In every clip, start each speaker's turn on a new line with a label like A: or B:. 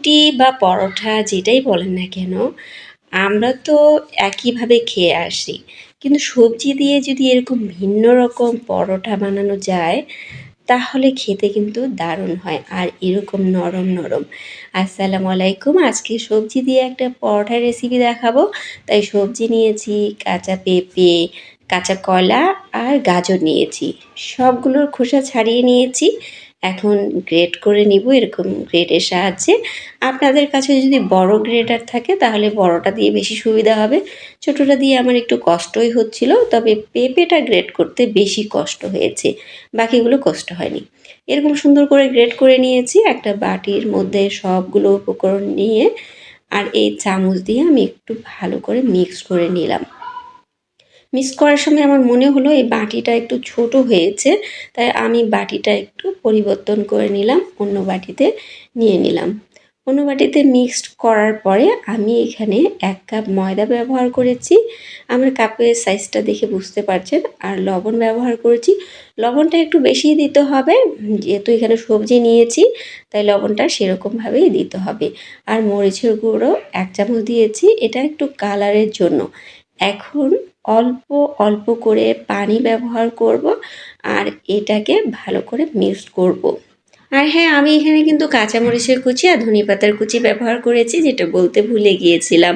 A: রুটি বা পরোটা যেটাই বলেন না কেন, আমরা তো একইভাবে খেয়ে আসি। কিন্তু সবজি দিয়ে যদি এরকম ভিন্ন রকম পরোটা বানানো যায়, তাহলে খেতে কিন্তু দারুণ হয় আর এরকম নরম নরম। আসসালামু আলাইকুম, আজকে সবজি দিয়ে একটা পরোটার রেসিপি দেখাবো। তাই সবজি নিয়েছি, কাঁচা পেঁপে, কাঁচা কলা আর গাজর নিয়েছি। সবগুলোর খোসা ছাড়িয়ে নিয়েছি। এখন গ্রেড করে নিব, এরকম গ্রেডের সাহায্যে। আপনাদের কাছে যদি বড় গ্রেডার থাকে, তাহলে বড়টা দিয়ে বেশি সুবিধা হবে। ছোটোটা দিয়ে আমার একটু কষ্টই হচ্ছিল, তবে পেঁপেটা গ্রেড করতে বেশি কষ্ট হয়েছে। বাকিগুলো কষ্ট হয়নি। এরকম সুন্দর করে গ্রেড করে নিয়েছি, একটা বাটির মধ্যে সবগুলো উপকরণ নিয়ে, আর এই চামচ দিয়ে আমি একটু ভালো করে মিক্স করে নিলাম। মিক্স করার সময় আমার মনে হলো এই বাটিটা একটু ছোট হয়েছে, তাই আমি বাটিটা একটু পরিবর্তন করে নিলাম, অন্য বাটিতে নিয়ে নিলাম। অন্য বাটিতে মিক্সড করার পরে আমি এখানে এক কাপ ময়দা ব্যবহার করেছি। আমার কাপের সাইজটা দেখে বুঝতে পারছেন, আর লবণ ব্যবহার করেছি। লবণটা একটু বেশি দিতে হবে, যেহেতু এখানে সবজি নিয়েছি, তাই লবণটা সেরকমভাবেই দিতে হবে। আর মরিচের গুঁড়ো এক চামচ দিয়েছি, এটা একটু কালারের জন্য। এখন অল্প অল্প করে পানি ব্যবহার করব আর এটাকে ভালো করে মিক্স করব। আর হ্যাঁ আমি এখানে কিন্তু কাঁচামরিচের কুচি আর ধনে পাতার কুচি ব্যবহার করেছি, যেটা বলতে ভুলে গিয়েছিলাম।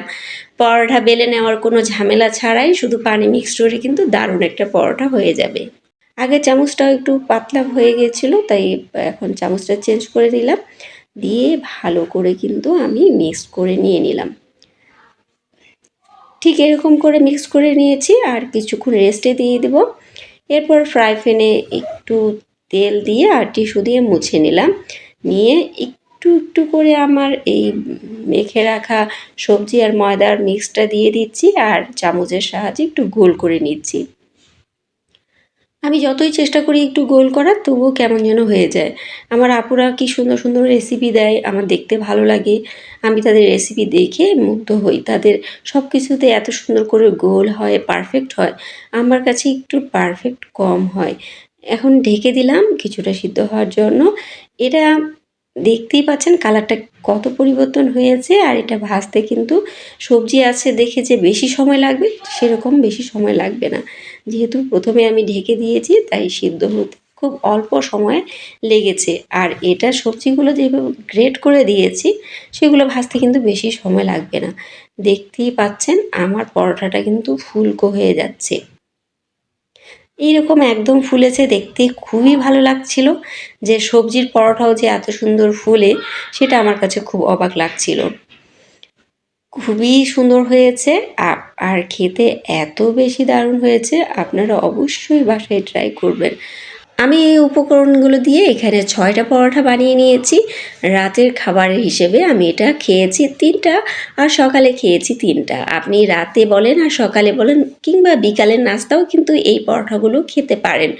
A: পরোটা বেলে নেওয়ার কোনো ঝামেলা ছাড়াই শুধু পানি মিক্স করে কিন্তু দারুণ একটা পরোটা হয়ে যাবে। আগে চামচটাও একটু পাতলা হয়ে গিয়েছিল, তাই এখন চামচটা চেঞ্জ করে দিলাম দিয়ে ভালো করে কিন্তু আমি মিক্স করে নিয়ে নিলাম। ঠিক এরকম করে মিক্স করে নিয়েছি আর কিছুক্ষণ রেস্টে দিয়ে দেব। এরপর ফ্রাই প্যানে একটু তেল দিয়ে আর টিস্যু দিয়ে মুছে নিলাম। নিয়ে একটু একটু করে আমার এই মেখে রাখা সবজি আর ময়দার মিক্সটা দিয়ে দিচ্ছি আর চামচের সাহায্যে একটু গোল করে নিচ্ছি। আমি যতই চেষ্টা করি একটু গোল করার, তবুও কেমন যেন হয়ে যায়। আমার আপুরা কি সুন্দর সুন্দর রেসিপি দেয়, আমার দেখতে ভালো লাগে। আমি তাদের রেসিপি দেখে মুগ্ধ হই। তাদের সব কিছুতে এত সুন্দর করে গোল হয় পারফেক্ট হয়, আমার কাছে একটু পারফেক্ট কম হয়। এখন ঢেকে দিলাম, কিছুটা সিদ্ধ হওয়ার জন্য। এটা দেখতেই পাচ্ছেন কালারটা কত পরিবর্তন হয়েছে আর এটা ভাজতে কিন্তু সবজি আছে দেখে যে বেশি সময় লাগবে, সেরকম বেশি সময় লাগবে না। যেহেতু প্রথমে আমি ঢেকে দিয়েছি, তাই সিদ্ধ হতে খুব অল্প সময় লেগেছে। আর এটা সবজিগুলো যেভাবে গ্রেট করে দিয়েছি, সেগুলো ভাজতে কিন্তু বেশি সময় লাগবে না। দেখতেই পাচ্ছেন, আমার পরোটাটা কিন্তু ফুলকো হয়ে যাচ্ছে। এইরকম একদম ফুলেছে দেখতে খুবই ভালো লাগছিল। যে সবজির পরোটাও যে এত সুন্দর ফুলে, সেটা আমার কাছে খুব অবাক লাগছিল। খুবই সুন্দর হয়েছে। আর খেতে এত বেশি দারুণ হয়েছে, আপনারা অবশ্যই বাসায় ট্রাই করবেন। আমি এই উপকরণগুলো দিয়ে এখানে ছয়টা পরোটা বানিয়ে নিয়েছি। রাতের খাবারের হিসেবে আমি এটা খেয়েছি তিনটা আর সকালে খেয়েছি তিনটা। আপনি রাতে বলেন আর সকালে বলেন কিংবা বিকালের নাস্তাও কিন্তু এই পরোটাগুলো খেতে পারেন।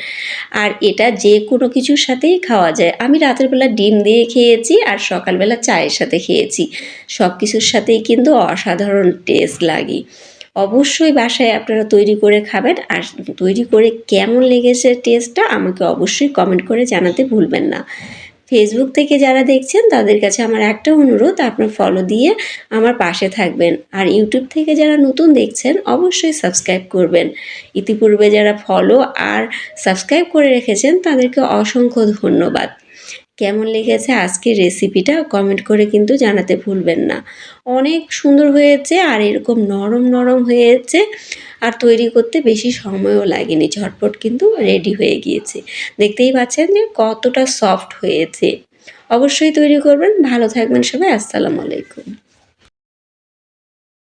A: আর এটা যে কোনো কিছুর সাথেই খাওয়া যায়। আমি রাতের বেলা ডিম দিয়ে খেয়েছি আর সকালবেলা চায়ের সাথে খেয়েছি। সব কিছুর সাথেই কিন্তু অসাধারণ টেস্ট লাগে। অবশ্যই বাসায় আপনারা তৈরি করে খাবেন আর তৈরি করে কেমন লেগেছে টেস্টটা আমাকে অবশ্যই কমেন্ট করে জানাতে ভুলবেন না। ফেসবুক থেকে যারা দেখছেন, তাদের কাছে আমার একটা অনুরোধ, আপনার ফলো দিয়ে আমার পাশে থাকবেন। আর ইউটিউব থেকে যারা নতুন দেখছেন, অবশ্যই সাবস্ক্রাইব করবেন। ইতিপূর্বে যারা ফলো আর সাবস্ক্রাইব করে রেখেছেন, তাদেরকে অসংখ্য ধন্যবাদ। কেমন লেগেছে আজকের রেসিপিটা কমেন্ট করে কিন্তু জানাতে ভুলবেন না। অনেক সুন্দর হয়েছে আর এরকম নরম নরম হয়েছে আর তৈরি করতে বেশি সময়ও লাগেনি, ঝটপট কিন্তু রেডি হয়ে গিয়েছে। দেখতেই পাচ্ছেন যে কতটা সফট হয়েছে। অবশ্যই তৈরি করবেন। ভালো থাকবেন সবাই। আসসালামু আলাইকুম।